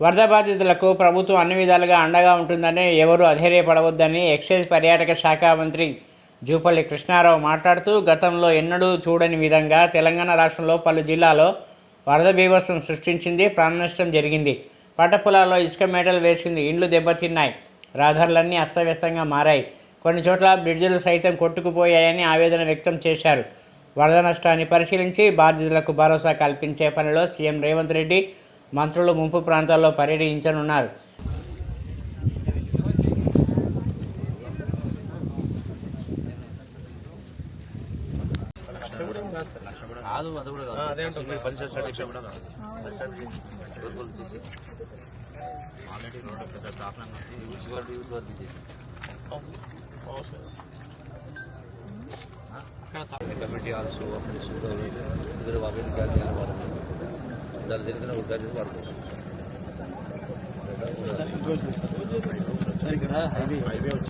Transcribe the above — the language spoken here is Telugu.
వరద బాధితులకు ప్రభుత్వం అన్ని విధాలుగా అండగా ఉంటుందని ఎవరు అధైర్యపడవద్దని ఎక్సైజ్ పర్యాటక శాఖ మంత్రి జూపల్లి కృష్ణారావు మాట్లాడుతూ గతంలో ఎన్నడూ చూడని విధంగా తెలంగాణ రాష్ట్రంలో పలు జిల్లాలో వరద బీభత్సం సృష్టించింది ప్రాణనష్టం జరిగింది. పంట పొలాల్లో ఇసుక మేటలు వేసింది ఇండ్లు దెబ్బతిన్నాయి రహదారులన్నీ అస్తవ్యస్తంగా మారాయి. కొన్ని చోట్ల బ్రిడ్జిలు సైతం కొట్టుకుపోయాయని ఆవేదన వ్యక్తం చేశారు. వరద నష్టాన్ని పరిశీలించి బాధితులకు భరోసా కల్పించే పనిలో సీఎం రేవంత్ రెడ్డి మంత్రులు ముంపు ప్రాంతాల్లో పర్యటించనున్నారు. కాదు అది కూడా కాదు. అదే మీరు పరిసర స్టార్ట్ కూడా కాదు రోజులు తీసి. ఆల్రెడీ రోడ్డు పెద్ద ప్రాబ్లం యూస్ వరకు యూస్ వరకు తీసేసి. కమిటీ ఆల్సో ఇద్దరు వాళ్ళు గాలి వాడుతుంది దాని దగ్గర ఒక గాలి హైవే